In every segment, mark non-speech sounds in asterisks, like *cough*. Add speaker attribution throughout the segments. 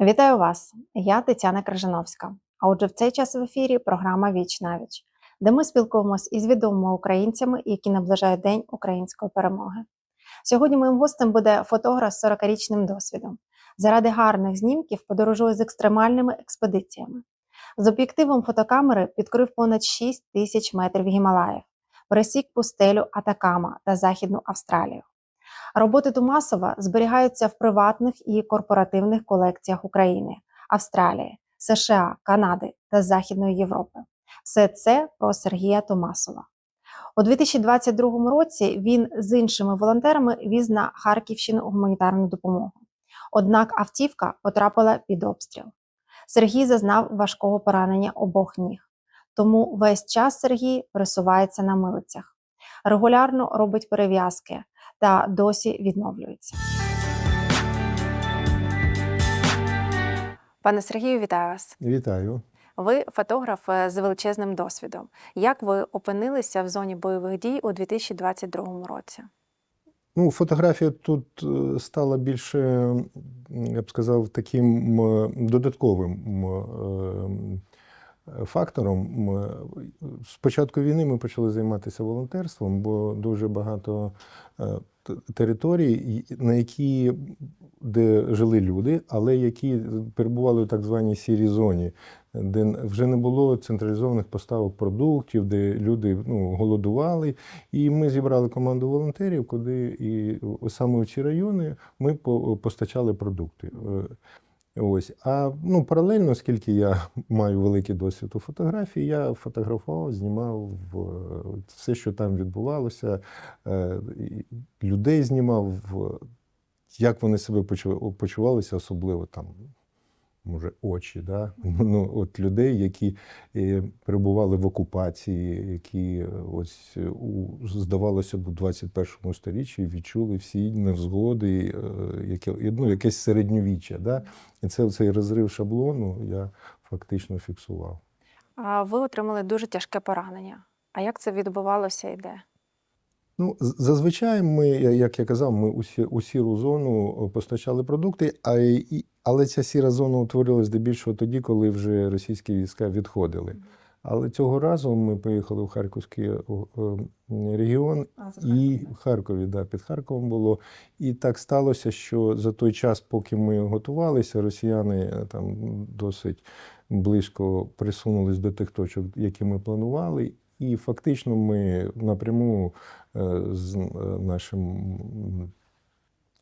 Speaker 1: Вітаю вас! Я Тетяна Крижановська. А отже, в цей час в ефірі програма Віч на віч, де ми спілкуємось із відомими українцями, які наближають День української перемоги. Сьогодні моїм гостем буде фотограф з 40-річним досвідом. Заради гарних знімків подорожує з екстремальними експедиціями. З об'єктивом фотокамери підкрив понад 6 тисяч метрів Гімалаїв, пересік пустелю Атакама та Західну Австралію. Роботи Тумасова зберігаються в приватних і корпоративних колекціях України, Австралії, США, Канади та Західної Європи. Все це про Сергія Томасова. У 2022 році він з іншими волонтерами віз на Харківщину гуманітарну допомогу. Однак автівка потрапила під обстріл. Сергій зазнав важкого поранення обох ніг. Тому весь час Сергій пересувається на милицях. Регулярно робить перев'язки та досі відновлюється. Пане Сергію, вітаю вас.
Speaker 2: Вітаю.
Speaker 1: Ви фотограф е, з величезним досвідом. Як ви опинилися в зоні бойових дій у 2022 році?
Speaker 2: Ну, фотографія тут е, стала більше, я б сказав, таким додатковим е, фактором. З початку війни ми почали займатися волонтерством, бо дуже багато е, територій, на які де жили люди, але які перебували в так званій сірій зоні, де вже не було централізованих поставок продуктів, де люди ну, голодували. І ми зібрали команду волонтерів, куди і саме в ці райони ми постачали продукти. Ось. А ну, паралельно, оскільки я *laughs* маю великий досвід у фотографії, я фотографував, знімав е, все, що там відбувалося, е, людей знімав, як вони себе почу- почувалися, особливо там. Може, очі, да? *laughs* ну, от людей, які е, перебували в окупації, які е, ось е, у, здавалося б, у 21 сторіччі відчули всі невзгоди, яке, ну, якесь середньовіччя. Да? І це цей розрив шаблону я фактично фіксував.
Speaker 1: А ви отримали дуже тяжке поранення. А як це відбувалося і де?
Speaker 2: Ну, зазвичай ми, як я казав, ми у, сі- у сіру зону е, постачали продукти, а і, але ця сіра зона утворилась здебільшого тоді, коли вже російські війська відходили. Але цього разу ми поїхали в Харківський е, е, регіон і в Харкові, да, під Харковом було. І так сталося, що за той час, поки ми готувалися, росіяни там досить близько присунулись до тих точок, які ми планували. І фактично ми напряму е, з е, нашим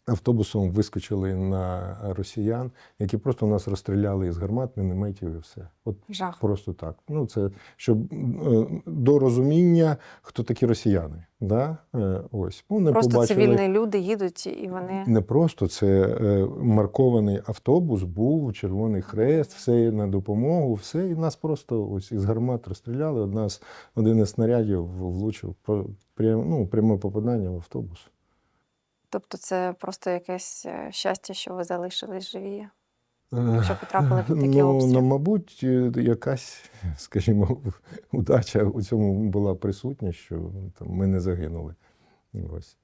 Speaker 2: автобусом вискочили на росіян, які просто нас розстріляли із гармат, мінометів і все. От
Speaker 1: Жах.
Speaker 2: Просто так. Ну, це щоб е, до розуміння, хто такі росіяни. Да? Е, Ось. Ну, не
Speaker 1: Просто
Speaker 2: побачили.
Speaker 1: цивільні люди їдуть і вони.
Speaker 2: Не просто це е, маркований автобус, був червоний хрест, все на допомогу, все. І нас просто ось із гармат розстріляли. Одна з один із снарядів влучив про- прям, ну, пряме попадання в автобус.
Speaker 1: Тобто це просто якесь е, щастя, що ви залишились живі.
Speaker 2: Е,
Speaker 1: Що потрапили під *laughs* такі
Speaker 2: ну,
Speaker 1: обстріли?
Speaker 2: Ну, мабуть, е, якась, *laughs* скажімо, *laughs* удача у цьому була присутня, що там, ми не загинули. Ось.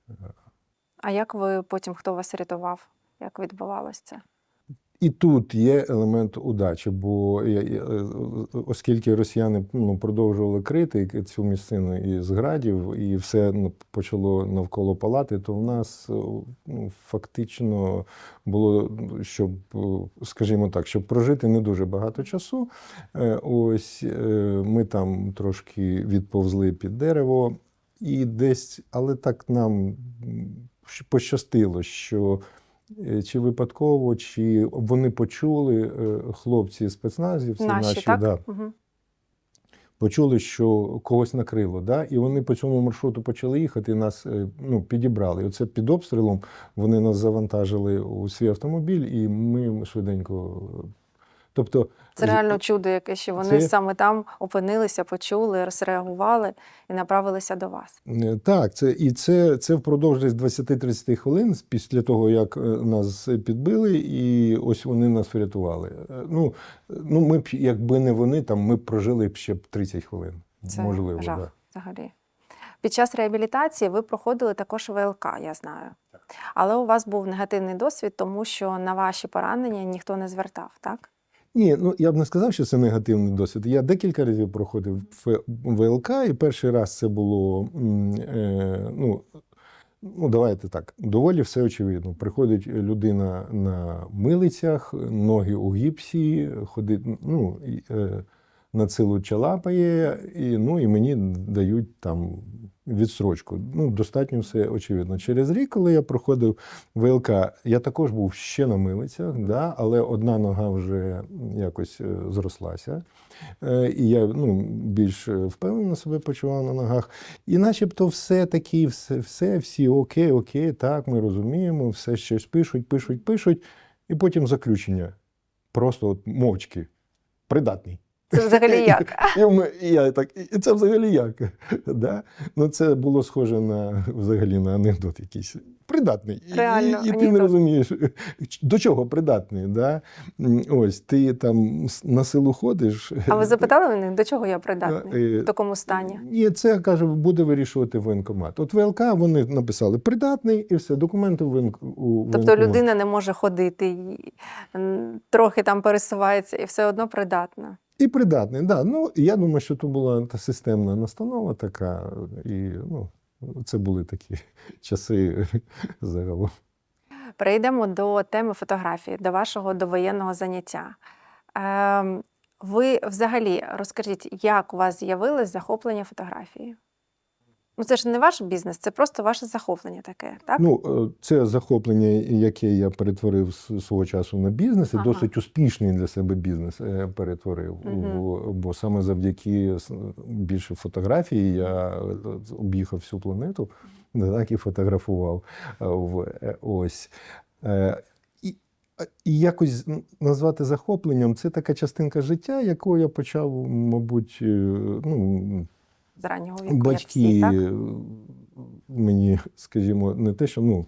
Speaker 1: А як ви потім хто вас рятував? Як відбувалося це?
Speaker 2: І тут є елемент удачі, бо е, оскільки росіяни ну, продовжували крити цю місцину із градів, і все ну, почало навколо палати, то в нас е, ну, фактично було, щоб, е, скажімо так, щоб прожити не дуже багато часу. Ось ми там трошки відповзли під дерево, і десь, але так нам пощастило, що. Е, Чи випадково, чи вони почули е, хлопці спецназівці
Speaker 1: Наші,
Speaker 2: наші,
Speaker 1: так?
Speaker 2: да,
Speaker 1: Угу.
Speaker 2: почули, що когось накрило. Да? І вони по цьому маршруту почали їхати, і нас е, ну, підібрали. І оце під обстрілом вони нас завантажили у свій автомобіль, і ми швиденько. Тобто,
Speaker 1: Це реально чудо, яке що вони
Speaker 2: Це-
Speaker 1: саме там опинилися, почули, розреагували і направилися до вас.
Speaker 2: Е, Так, це і це, це впродовж десь 20-30 хвилин після того, як е, нас підбили, і ось вони нас врятували. Е, Ну, ну ми б, якби не вони, там ми б прожили б ще б 30 хвилин.
Speaker 1: Це
Speaker 2: Можливо,
Speaker 1: жах
Speaker 2: да.
Speaker 1: взагалі. Під час реабілітації ви проходили також ВЛК, я знаю. Але у вас був негативний досвід, тому що на ваші поранення ніхто не звертав, так?
Speaker 2: Ні, ну я б не сказав, що це негативний досвід. Я декілька разів проходив ВЛК, і перший раз це було е, ну, ну, давайте так, доволі все очевидно. Приходить людина на милицях, ноги у гіпсі, ходить, ну, е, на силу чалапає, і, ну, і мені дають там відсрочку. Ну, достатньо все очевидно. Через рік, коли я проходив ВЛК, я також був ще на милицях, да, але одна нога вже якось е, зрослася. Е, І я ну, більш е, впевнено себе почував на ногах. І начебто все таки, все, все, всі окей, окей, так, ми розуміємо, все щось пишуть, пишуть, пишуть, і потім заключення. Просто от мовчки. Придатний.
Speaker 1: Це взагалі *laughs* як?
Speaker 2: І, ми, і я так, і це взагалі як? *laughs* Да? Ну, це було схоже на взагалі на анекдот якийсь. Придатний.
Speaker 1: Реально,
Speaker 2: і, і ти не розумієш, до чого придатний. Да? Ось ти там на силу ходиш.
Speaker 1: А ви запитали них, до чого я придатний?
Speaker 2: Е,
Speaker 1: В такому стані?
Speaker 2: І це каже, буде вирішувати воєнкомат. От ВЛК вони написали придатний і все, документи в воєнк- у
Speaker 1: Тобто людина не може ходити, трохи там пересувається і все одно придатна.
Speaker 2: І придатний, да. Ну, я думаю, що то була та системна настанова така, і ну, це були такі *laughs* часи *laughs* загалом.
Speaker 1: Перейдемо до теми фотографії, до вашого довоєнного заняття. Ем, ви взагалі розкажіть, як у вас з'явилось захоплення фотографії? Ну, це ж не ваш бізнес, це просто ваше захоплення таке, так?
Speaker 2: Ну, е, це захоплення, яке я перетворив свого часу на бізнес, і
Speaker 1: Ага.
Speaker 2: досить успішний для себе бізнес е, перетворив.
Speaker 1: Мгм.
Speaker 2: Бо, саме завдяки більше фотографії я е, об'їхав всю планету, так і фотографував. Ось. І, якось назвати захопленням це така частинка життя, яку я почав, мабуть, ну,
Speaker 1: З раннього віку, як
Speaker 2: Батьки
Speaker 1: всі, так?
Speaker 2: мені, скажімо, не те, що ну,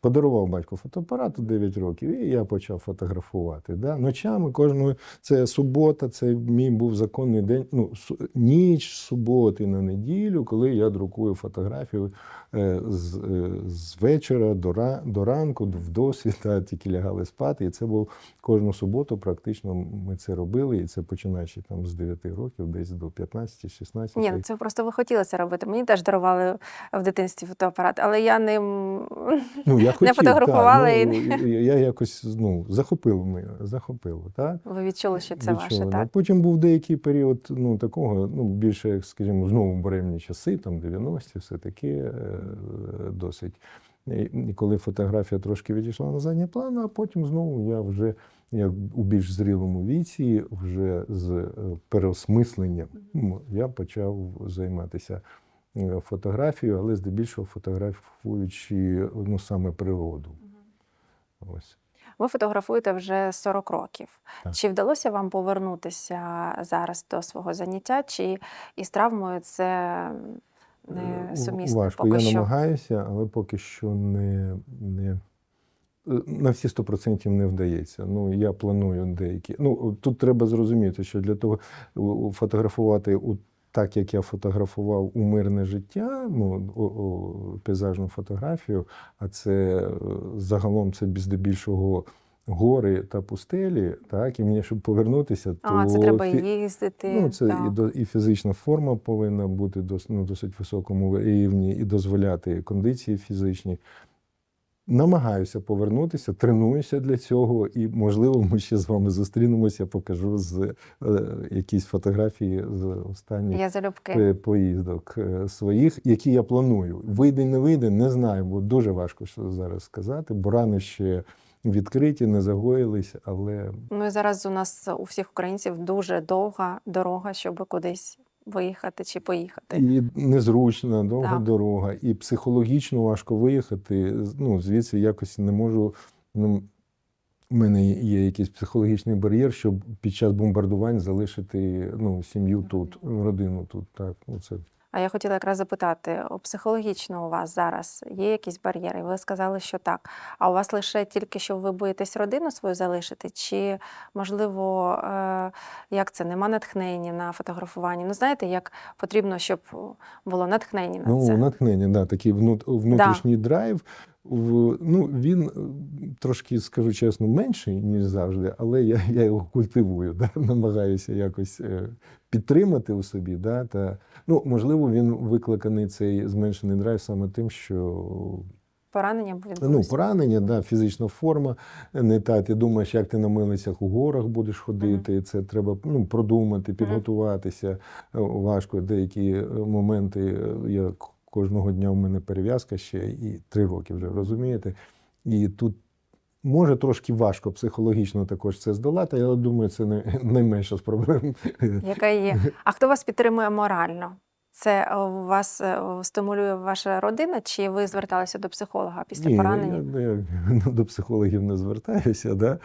Speaker 2: подарував батько фотоапарат у 9 років, і я почав фотографувати. Да? Ночами кожного це субота, це мій був законний день. Ну, ніч суботи на неділю, коли я друкую фотографію е, з, е, з вечора до, ра, до ранку, в досвіта, *laughs* тільки лягали спати. І це був кожну суботу, практично ми це робили, і це починаючи там з 9 років, десь до 15-16.
Speaker 1: Ні, це просто ви хотіли це робити. Мені теж дарували в дитинстві фотоапарат, але я ним
Speaker 2: Ну, я хотів,
Speaker 1: фотографувала
Speaker 2: так,
Speaker 1: і
Speaker 2: ну, і я якось ну, захопило мене, захопило, так?
Speaker 1: ви відчули, що це ваше, так?
Speaker 2: Потім був деякий період ну, такого, ну, більше, скажімо, знову буремні часи, там 90-ті, все таке досить. І коли фотографія трошки відійшла на задній план, а потім знову я вже як у більш зрілому віці, вже з е, переосмисленням, я почав займатися е, фотографією, але здебільшого фотографуючи ну, саме природу. Ось.
Speaker 1: Ви фотографуєте вже 40 років.
Speaker 2: Так.
Speaker 1: Чи вдалося вам повернутися зараз до свого заняття, чи із травмою це не
Speaker 2: Е,
Speaker 1: сумісно
Speaker 2: Важко.
Speaker 1: поки
Speaker 2: я
Speaker 1: що?
Speaker 2: намагаюся, але поки що не, не е, на всі 100% не вдається. Ну, я планую деякі. Ну, тут треба зрозуміти, що для того фотографувати у так, як я фотографував у мирне життя, ну, о, о, пейзажну фотографію, а це е, загалом це здебільшого гори та пустелі, так, і мені, щоб повернутися, то
Speaker 1: А, це треба їздити.
Speaker 2: Ну, це
Speaker 1: так.
Speaker 2: і, до, і фізична форма повинна бути дос, ну, досить високому рівні і дозволяти кондиції фізичні. Намагаюся повернутися, тренуюся для цього, і, можливо, ми ще з вами зустрінемося, покажу з е, якісь фотографії з останніх
Speaker 1: Я залюбки.
Speaker 2: поїздок е, своїх, які я планую. Вийде, не вийде, не знаю, бо дуже важко що зараз сказати, бо рани ще відкриті, не загоїлись, але
Speaker 1: Ну і зараз у нас у всіх українців дуже довга дорога, щоб кудись виїхати чи поїхати.
Speaker 2: І незручна, довга
Speaker 1: Так.
Speaker 2: дорога, і психологічно важко виїхати. Ну, звідси якось не можу. Ну, у мене є якийсь психологічний бар'єр, щоб під час бомбардувань залишити ну, сім'ю тут, родину тут. Так, ну, це
Speaker 1: А я хотіла якраз запитати, о, психологічно у вас зараз є якісь бар'єри? Ви сказали, що так. А у вас лише тільки що ви боїтесь родину свою залишити? Чи, можливо, е, як це, нема натхнення на фотографування? Ну, знаєте, як потрібно, щоб було натхнення на
Speaker 2: Ну,
Speaker 1: це?
Speaker 2: натхнення, да, такий внут- внутрішній драйв. В, ну, він е, трошки, скажу чесно, менший, ніж завжди, але я, я його культивую, да, *laughs* намагаюся якось е, підтримати у собі. Да, та, ну, можливо, він викликаний цей зменшений драйв саме тим, що
Speaker 1: Поранення
Speaker 2: ну, поранення, да, фізична форма не та. Ти думаєш, як ти на милицях у горах будеш ходити. Це треба ну, продумати, підготуватися. Е, Важко. Деякі е, моменти. е, Я кожного дня в мене перев'язка ще і три роки вже розумієте. І тут. Може, трошки важко психологічно також це здолати, але думаю, це не *laughs* найменша з проблем.
Speaker 1: Яка є? А хто вас підтримує морально? Це е, вас е, стимулює ваша родина, чи ви зверталися до психолога після
Speaker 2: Ні,
Speaker 1: поранення?
Speaker 2: Я, я, ну, до психологів не звертаюся. Да?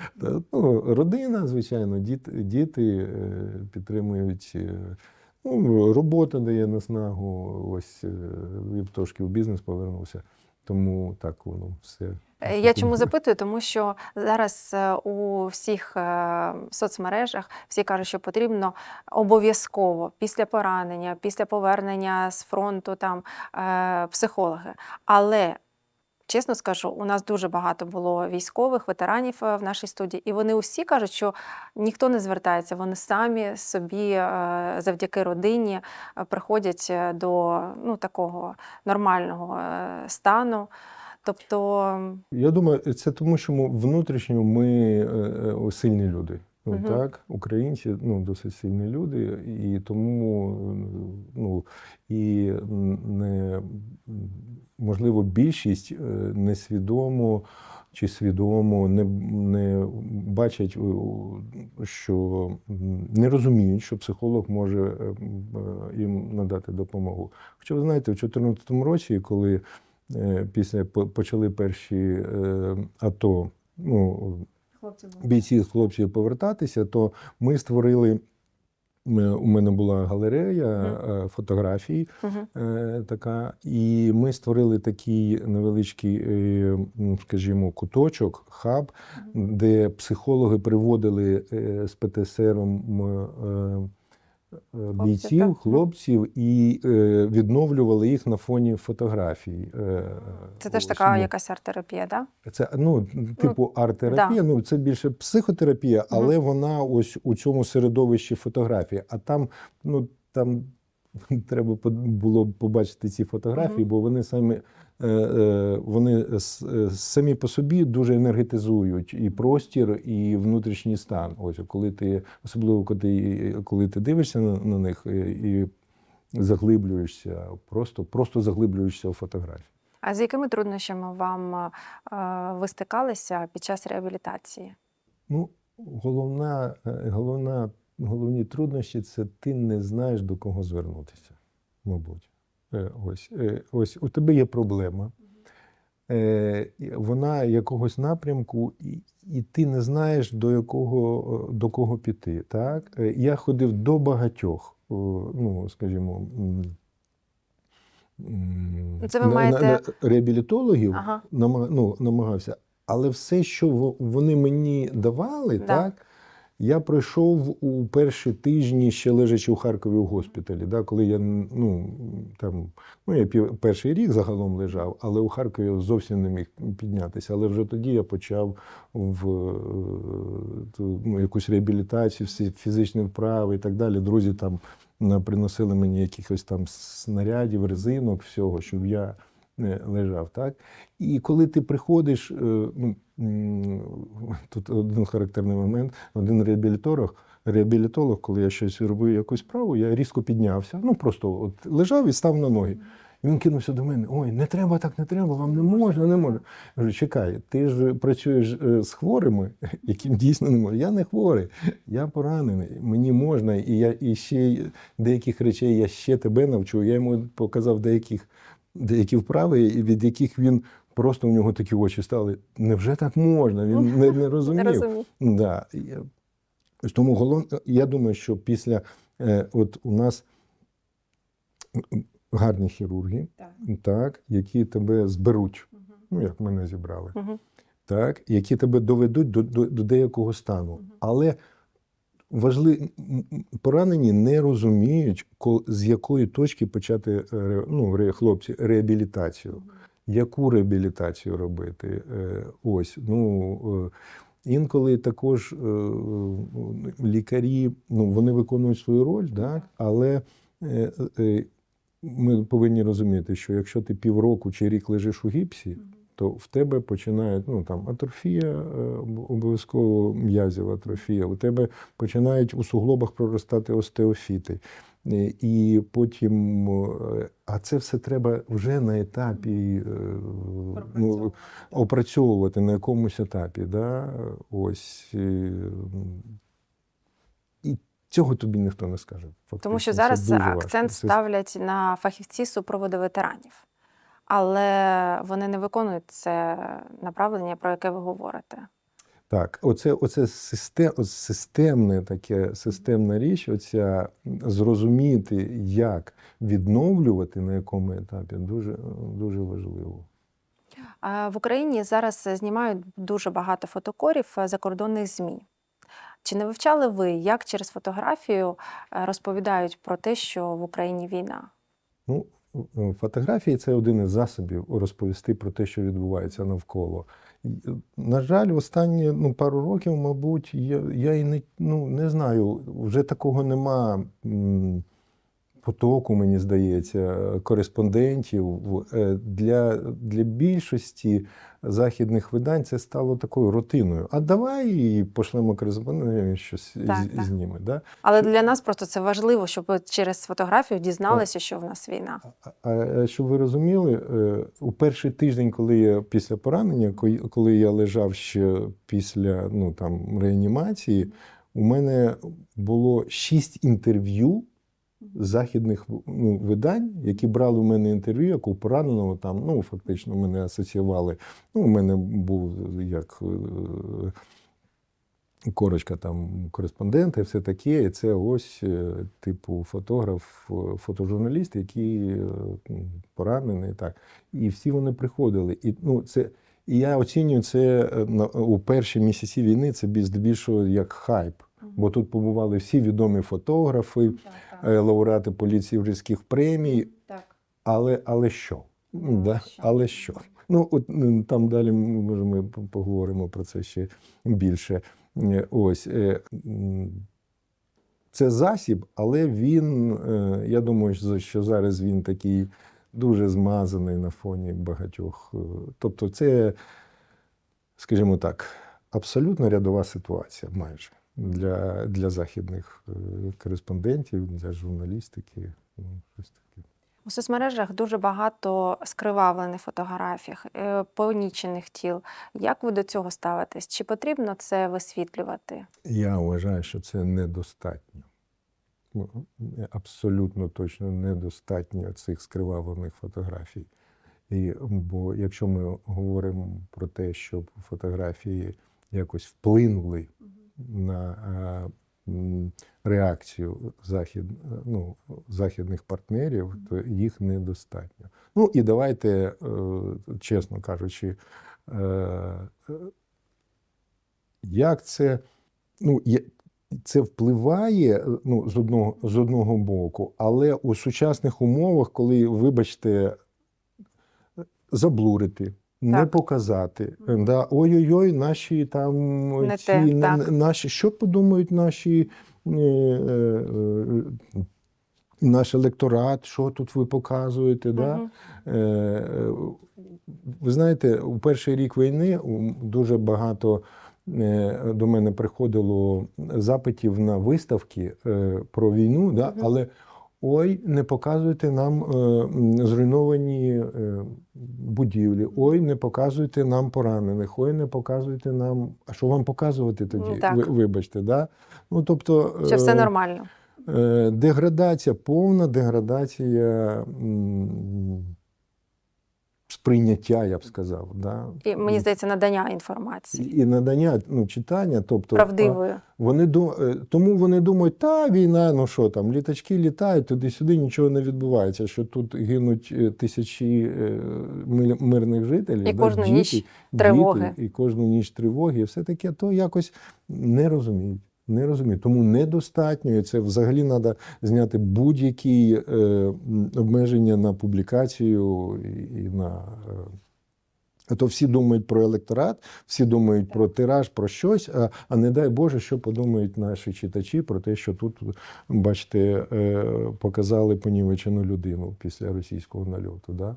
Speaker 2: Ну, родина, звичайно, діти, діти е, підтримують. Ну, робота дає наснагу. Ось я б трошки в бізнес повернувся. Тому так воно все.
Speaker 1: Е, Я чому запитую? Тому що зараз е, у всіх е, соцмережах всі кажуть, що потрібно обов'язково після поранення, після повернення з фронту там психологи. Але чесно скажу, у нас дуже багато було військових ветеранів в нашій студії, і вони усі кажуть, що ніхто не звертається. Вони самі собі завдяки родині приходять до ну, такого нормального стану. Тобто.
Speaker 2: Я думаю, це тому, що ми внутрішньо ми е, е, сильні люди. Ну,
Speaker 1: Мгм.
Speaker 2: так, українці ну, досить сильні люди, і тому ну, і не, можливо, більшість е, несвідомо чи свідомо не, не бачать, що не розуміють, що психолог може їм надати допомогу. Хоча ви знаєте, в 2014 році, коли після почали перші е, АТО, ну, бійці хлопців повертатися, то ми створили. е, У мене була галерея е, фотографій, е, така, і ми створили такий невеличкий, е, ну, скажімо, куточок, хаб, де психологи приводили е, з ПТСРом е, е, бійців, хлопців і е, відновлювали їх на фоні фотографій. Е,
Speaker 1: Це теж така
Speaker 2: ну,
Speaker 1: якась арт-терапія, да?
Speaker 2: це ну, типу арт-терапія, ну це більше психотерапія, але вона ось у цьому середовищі фотографії. А там, ну там *laughs* треба було б побачити ці фотографії, бо вони самі. е, е, Вони е, самі по собі дуже енергетизують і простір, і внутрішній стан. Ось коли ти, особливо коли коли ти дивишся на, на них і заглиблюєшся, просто, просто заглиблюєшся у фотографії.
Speaker 1: А з якими труднощами вам ви стикалися під час реабілітації?
Speaker 2: Ну, головна, головна, головні труднощі це ти не знаєш до кого звернутися, мабуть. Е, Ось, е, ось у тебе є проблема. Е, Вона якогось напрямку, і, і ти не знаєш, до якого до кого піти. Так? Я ходив до багатьох, ну, скажімо, м,
Speaker 1: Це ви
Speaker 2: на-
Speaker 1: маєте-
Speaker 2: на реабілітологів
Speaker 1: Ага.
Speaker 2: намаг, ну, намагався. Але все, що во- вони мені давали,
Speaker 1: Да.
Speaker 2: так, я пройшов у перші тижні, ще лежачи у Харкові у госпіталі. Да, коли я ну, там, ну, я пів, перший рік загалом лежав, але у Харкові зовсім не міг піднятися. Але вже тоді я почав в е, ну, якусь реабілітацію, всі фізичні вправи і так далі. Друзі там приносили мені якихось там снарядів, резинок, всього, щоб я е, лежав. Так? І коли ти приходиш, е, ну, тут один характерний момент, один реабілітолог, реабілітолог, коли я щось робив якусь справу, я різко піднявся, ну просто от лежав і став на ноги. І він кинувся до мене: ой, не треба так, не треба, вам не можна, не можна. Я кажу, чекай, ти ж працюєш е, з хворими, *laughs* яким дійсно не можна. Я не хворий, я поранений, мені можна, і я і ще деяких речей я ще тебе навчу. Я йому показав деяких, деякі вправи, від яких він просто у нього такі очі стали. Невже так можна? Він не, не розумів.
Speaker 1: Не.
Speaker 2: Да. Тому голов... я думаю, що після е, от у нас гарні хірурги,
Speaker 1: Так.
Speaker 2: так, які тебе зберуть, ну як мене зібрали,
Speaker 1: Мгм.
Speaker 2: так, які тебе доведуть до, до, до деякого стану.
Speaker 1: Мгм.
Speaker 2: Але важли... поранені не розуміють, ко- з якої точки почати е, ну, хлопці, реабілітацію. Яку реабілітацію робити? Е, Ось, ну. е, Інколи також е, лікарі ну, вони виконують свою роль, да? але ми повинні розуміти, що якщо ти півроку чи рік лежиш у гіпсі, то в тебе починає ну, там, атрофія, обов'язково м'язів атрофія, у тебе починають у суглобах проростати остеофіти. Е, І потім, е, а це все треба вже на етапі е, ну, опрацьовувати на якомусь етапі. Да? Ось. І цього тобі ніхто не скаже.
Speaker 1: Тому що зараз
Speaker 2: важко.
Speaker 1: акцент
Speaker 2: Це
Speaker 1: ставлять на фахівці супроводу ветеранів, але вони не виконують це направлення, про яке ви говорите.
Speaker 2: Так, оце, оце систем, системне таке, системна річ, оця зрозуміти, як відновлювати на якому етапі, дуже, дуже важливо.
Speaker 1: В Україні зараз знімають дуже багато фотокорів е, закордонних ЗМІ. Чи не вивчали ви, як через фотографію е, розповідають про те, що в Україні війна?
Speaker 2: Ну, фотографії це один із засобів розповісти про те, що відбувається навколо. На жаль, останні ну, пару років, мабуть, я, я і не, ну, не знаю, вже такого нема потоку, мені здається, кореспондентів. Е, Для, для більшості західних видань це стало такою рутиною. А давай пошлемо кореспондента, щось
Speaker 1: Так,
Speaker 2: з-
Speaker 1: так.
Speaker 2: зніме. Да?
Speaker 1: Але для нас просто це важливо, щоб ви через фотографію дізналися, що в нас війна.
Speaker 2: А- А щоб ви розуміли, е, у перший тиждень, коли я після поранення, ко- коли я лежав ще після ну, там, реанімації, у мене було шість інтерв'ю західних ну, видань, які брали у мене інтерв'ю, як у пораненого там, ну, фактично, мене асоціювали. Ну, у мене був як е, корочка там кореспондента і все таке. І це ось, е, типу, фотограф, е, фотожурналіст, який е, м, поранений. Так. І всі вони приходили. І, ну, це, і я оцінюю це е, у перші місяці війни, це бі- здебільшого як хайп. Бо тут побували всі відомі фотографи, е, лауреати поліцейських премій.
Speaker 1: Так.
Speaker 2: Але, але що?
Speaker 1: Ну,
Speaker 2: да?
Speaker 1: що?
Speaker 2: Але що? Ну, от там далі може ми поговоримо про це ще більше. Е, Ось. е, Це засіб, але він, я думаю, що- зараз він такий дуже змазаний на фоні багатьох. Тобто, це, скажімо так, абсолютно рядова ситуація майже для, для західних е, кореспондентів, для журналістики. Ну, щось таке.
Speaker 1: У соцмережах дуже багато скривавлених фотографій, е, понічених тіл. Як ви до цього ставитесь? Чи потрібно це висвітлювати?
Speaker 2: Я вважаю, що це недостатньо. Ну, Абсолютно точно недостатньо цих скривавлених фотографій. І, бо якщо ми говоримо про те, щоб фотографії якось вплинули на е, реакцію захід, ну, західних партнерів, то їх недостатньо. Ну і давайте, е, чесно кажучи, е, е, як це, ну, це впливає е, ну, з, одного, з одного боку, але у сучасних умовах, коли, вибачте, заблурити, не
Speaker 1: Так.
Speaker 2: показати. Да, ой-ой-ой, наші там
Speaker 1: Не
Speaker 2: ці,
Speaker 1: те,
Speaker 2: на- наші, що подумають наші. е, е, е, Наш електорат, що тут ви показуєте? Да? Е, Ви знаєте, у перший рік війни дуже багато е, до мене приходило запитів на виставки е, про війну, да? Але ой, не показуйте нам е, зруйновані е, будівлі, ой, не показуйте нам поранених, ой, не показуйте нам. А що вам показувати тоді?
Speaker 1: Ну, так.
Speaker 2: Ви, вибачте, да? Ну, тобто,
Speaker 1: Що все
Speaker 2: е,
Speaker 1: нормально?
Speaker 2: Е, Деградація, повна деградація м, сприйняття, я б сказав. Да?
Speaker 1: І мені здається, надання інформації
Speaker 2: І надання ну, читання, тобто
Speaker 1: правдивою.
Speaker 2: вони е, тому вони думають, та війна, ну що там, літачки літають, туди-сюди нічого не відбувається. Що тут гинуть е, тисячі е, мирних жителів,
Speaker 1: І
Speaker 2: да,
Speaker 1: кожну ніч
Speaker 2: діти,
Speaker 1: тривоги.
Speaker 2: і кожну ніч тривоги, і все таке, то якось не розуміють. Не розуміють. Тому недостатньо, і це взагалі треба зняти будь-які е, обмеження на публікацію і, і на. Е, а то всі думають про електорат, всі думають про тираж, про щось, а, а не дай Боже, що подумають наші читачі про те, що тут, бачите, е, показали понівечену людину після російського нальоту. Да?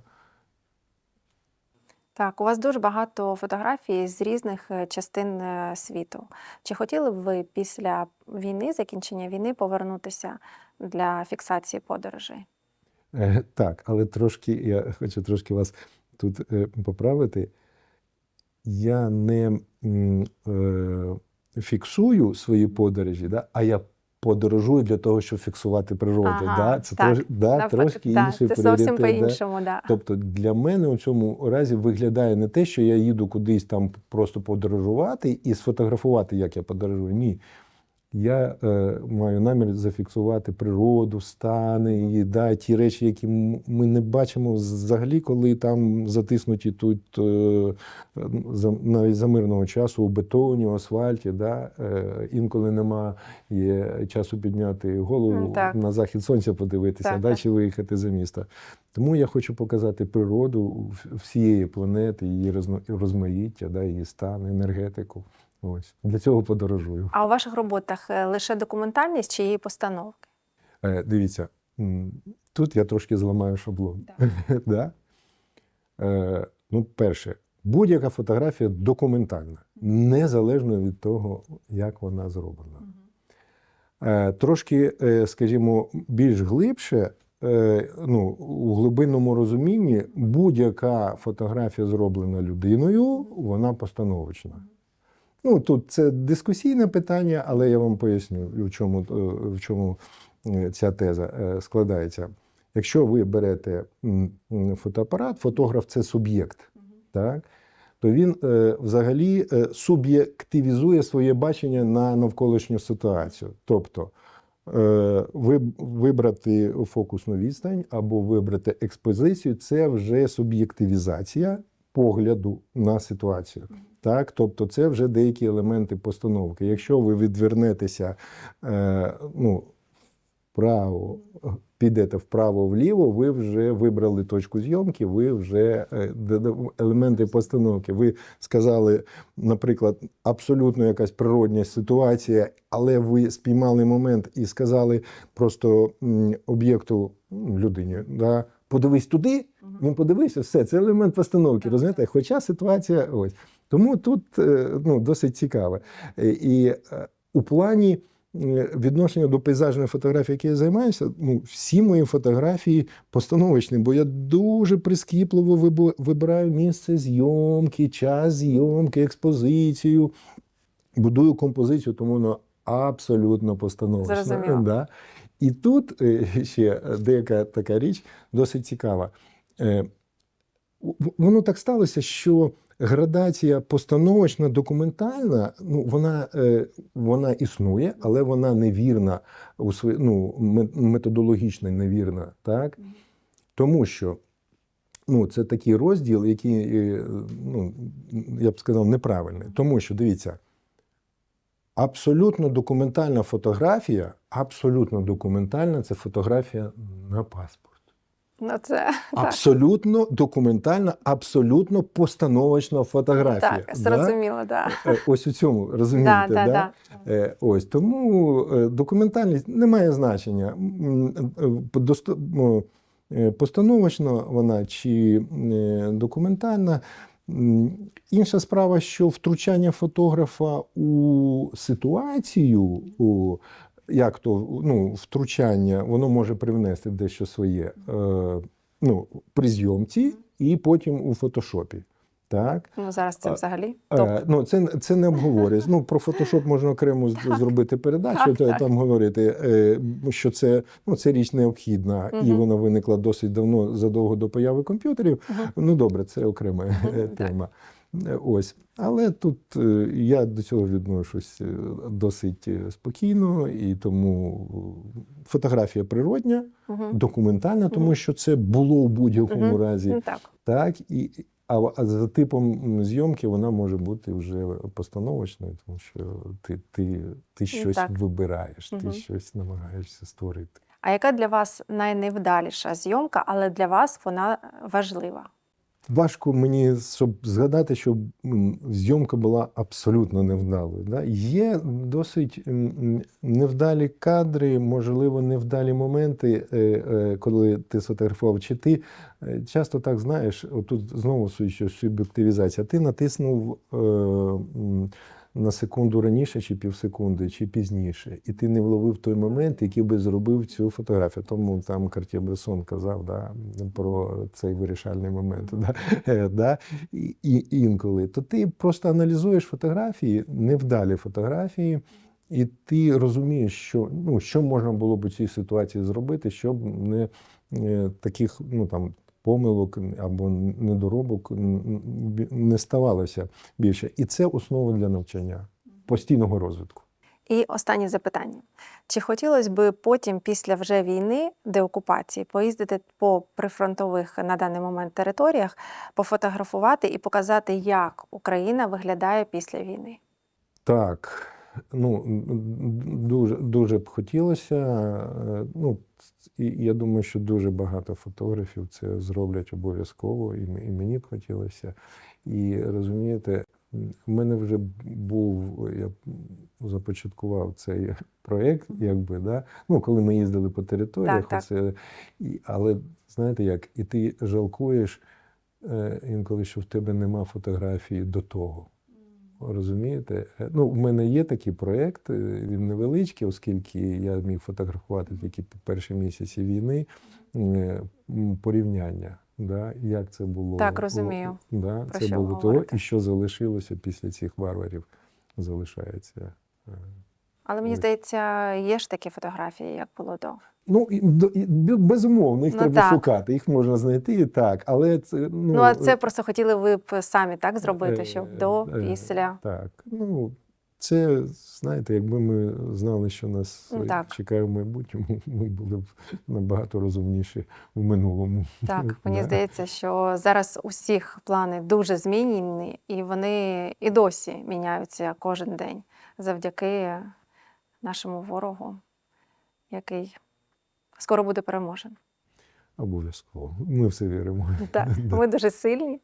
Speaker 1: Так, у вас дуже багато фотографій з різних е, частин е, світу. Чи хотіли б ви після війни, закінчення війни, повернутися для фіксації подорожей?
Speaker 2: Е, Так, але трошки я хочу трошки вас тут е, поправити. Я не е, фіксую свої подорожі, да, а я подорожую для того, щоб фіксувати природу.
Speaker 1: Ага,
Speaker 2: да? Це
Speaker 1: так.
Speaker 2: трош, да,
Speaker 1: так,
Speaker 2: трошки
Speaker 1: так,
Speaker 2: інший
Speaker 1: це зовсім по-іншому, да.
Speaker 2: Тобто для мене у цьому разі виглядає не те, що я їду кудись там просто подорожувати і сфотографувати, як я подорожую. Ні. Я е, маю намір зафіксувати природу, стани, і, да, ті речі, які ми не бачимо взагалі, коли там затиснуті тут е, за, навіть за мирного часу у бетоні, у асфальті. Да, е, інколи нема є часу підняти голову
Speaker 1: так.
Speaker 2: на захід сонця подивитися,
Speaker 1: Так,
Speaker 2: да,
Speaker 1: так.
Speaker 2: чи виїхати за місто. Тому я хочу показати природу всієї планети, її розмаїття, да, її стан, енергетику. Ось для цього подорожую.
Speaker 1: А у ваших роботах е, лише документальність чи і постановки?
Speaker 2: Е, дивіться, тут я трошки зламаю шаблон. *laughs* да? е, ну, перше, будь-яка фотографія документальна, незалежно від того, як вона зроблена. Е, трошки, е, скажімо, більш глибше, е, ну, у глибинному розумінні, будь-яка фотографія, зроблена людиною, вона постановочна. Ну, тут це дискусійне питання, але я вам поясню, в чому, е, в чому е, ця теза е, складається. Якщо ви берете фотоапарат, фотограф це суб'єкт, так? то він взагалі суб'єктивізує своє бачення на навколишню ситуацію. Тобто ви, вибрати фокусну відстань або вибрати експозицію це вже суб'єктивізація погляду на ситуацію. Так, тобто це вже деякі елементи постановки. Якщо ви відвернетеся е, ну, вправо, підете вправо-вліво, ви вже вибрали точку зйомки, ви вже е, елементи постановки. Ви сказали, наприклад, абсолютно якась природня ситуація, але ви спіймали момент і сказали просто м, об'єкту людині, да, подивись туди, він подивився, все, це елемент постановки. Розумієте? Хоча ситуація ось. Тому тут е, ну, досить цікаве. І е, у плані е, відношення до пейзажної фотографії, якою я займаюся, ну, всі мої фотографії постановочні, бо я дуже прискіпливо вибираю місце зйомки, час зйомки, експозицію, будую композицію, тому воно абсолютно постановочне. Да. І тут е, ще деяка така річ досить цікава. Е, Воно так сталося, що градація постановочна, документальна, ну, вона, е, вона існує, але вона невірна, у свої, ну, методологічно невірна. Так? Тому що ну, це такий розділ, який, ну, я б сказав, неправильний. Тому що, дивіться, абсолютно документальна фотографія, абсолютно документальна це фотографія на паспорт.
Speaker 1: Ну, це *laughs* так,
Speaker 2: Абсолютно документальна, абсолютно постановочна фотографія.
Speaker 1: так зрозуміло, да.
Speaker 2: Да? Е, Ось у цьому розумієте.
Speaker 1: Да, да,
Speaker 2: да?
Speaker 1: да.
Speaker 2: Е, Ось тому е, документальність не має значення. Е, е, Постановочна вона чи е, документальна. Інша справа, що втручання фотографа у ситуацію, у, як то ну, втручання, воно може привнести дещо своє е, ну, при зйомці і потім у фотошопі. Так.
Speaker 1: Ну зараз це взагалі топ.
Speaker 2: Е, Ну, це, це не обговорюється. Ну, про фотошоп можна окремо зробити передачу,
Speaker 1: Так,
Speaker 2: то
Speaker 1: так.
Speaker 2: там говорити, е, що це, ну, це річ необхідна, і вона виникла досить давно, задовго до появи комп'ютерів. Ну, добре, це окрема е, тема. Ось. Але тут я до цього відношусь досить спокійно, і тому фотографія природня, документальна, тому що це було в будь-якому разі.
Speaker 1: Так.
Speaker 2: Так, і, а, за типом зйомки вона може бути вже постановочною, тому що ти, ти, ти щось
Speaker 1: так.
Speaker 2: вибираєш,
Speaker 1: Мгм.
Speaker 2: ти щось намагаєшся створити.
Speaker 1: А яка для вас найневдаліша зйомка, але для вас вона важлива?
Speaker 2: Важко мені, щоб згадати, щоб зйомка була абсолютно невдалою. Да? Є досить невдалі кадри, можливо, невдалі моменти, е, е, коли ти сфотографував, чи ти е, часто так знаєш, отут знову су- що суб'єктивізація. Ти натиснув на секунду раніше, чи півсекунди, чи пізніше, і ти не вловив той момент, який би зробив цю фотографію. Тому там Картє Бресон казав да, про цей вирішальний момент. *laughs* Да, да, і, і інколи. То ти просто аналізуєш фотографії, невдалі фотографії, і ти розумієш, що, ну, що можна було б у цій ситуації зробити, щоб не е, таких ну, там, помилок або недоробок не ставалося більше. І це основа для навчання, постійного розвитку.
Speaker 1: І останнє запитання: чи хотілося б потім, після вже війни, деокупації, поїздити по прифронтових на даний момент територіях, пофотографувати і показати, як Україна виглядає після війни?
Speaker 2: Так, ну дуже, дуже б хотілося. Е, Ну, і я думаю, що дуже багато фотографів це зроблять обов'язково, і, мені б хотілося. І розумієте, в мене вже був, я започаткував цей проєкт, якби, да? ну, коли ми їздили по територіях,
Speaker 1: Так, так.
Speaker 2: і, але знаєте як, і ти жалкуєш е, інколи, що в тебе нема фотографії до того. Розумієте? Е, Ну, в мене є такий проєкт, він невеличкий, оскільки я міг фотографувати тільки по перші місяці війни е, порівняння. Да? Як це було?
Speaker 1: Так, розумію,
Speaker 2: Да?
Speaker 1: про
Speaker 2: Це
Speaker 1: що
Speaker 2: було того, і що залишилося після цих варварів, залишається. Е,
Speaker 1: Але мені здається, є ж такі фотографії, як було до.
Speaker 2: Ну, і, і, безумовно, їх
Speaker 1: Ну,
Speaker 2: треба
Speaker 1: так.
Speaker 2: шукати, їх можна знайти, так, але це. Ну,
Speaker 1: Ну, а це просто хотіли ви б самі так зробити,
Speaker 2: Е,
Speaker 1: щоб до,
Speaker 2: е,
Speaker 1: після.
Speaker 2: Так. Ну, це, знаєте, якби ми знали, що нас
Speaker 1: Ну,
Speaker 2: е,
Speaker 1: так.
Speaker 2: чекає в майбутньому, *laughs* ми були б набагато розумніші в минулому.
Speaker 1: Так, *laughs* мені здається, що зараз усіх плани дуже змінені, і вони і досі міняються кожен день завдяки нашому ворогу, який скоро буде переможен.
Speaker 2: Обов'язково. Ми все віримо.
Speaker 1: Так, *laughs*
Speaker 2: Да.
Speaker 1: ми дуже сильні,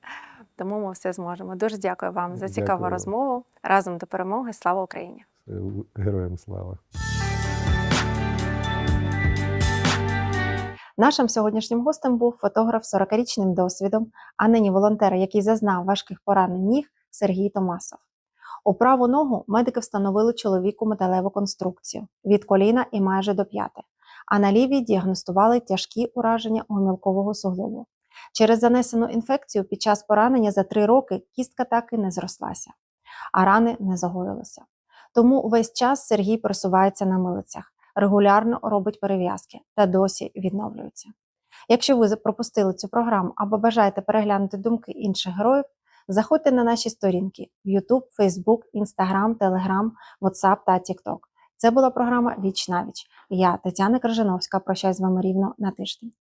Speaker 1: тому ми все зможемо. Дуже дякую вам за цікаву
Speaker 2: Дякую.
Speaker 1: розмову. Разом до перемоги. Слава Україні!
Speaker 2: Е, Героям слава.
Speaker 1: Нашим сьогоднішнім гостем був фотограф з 40-річним досвідом, а нині волонтер, який зазнав важких поранень ніг Сергій Томасов. У праву ногу медики встановили чоловіку металеву конструкцію від коліна і майже до п'яти, а на лівій діагностували тяжкі ураження гомілкового суглобу. Через занесену інфекцію під час поранення за три роки кістка так і не зрослася, а рани не загоїлися. Тому весь час Сергій пересувається на милицях регулярно робить перев'язки та досі відновлюється. Якщо ви пропустили цю програму або бажаєте переглянути думки інших героїв, заходьте на наші сторінки YouTube, Facebook, Instagram, Telegram, WhatsApp та TikTok. Це була програма Віч на віч. Я, Тетяна Крижановська, прощаюсь з вами рівно на тиждень.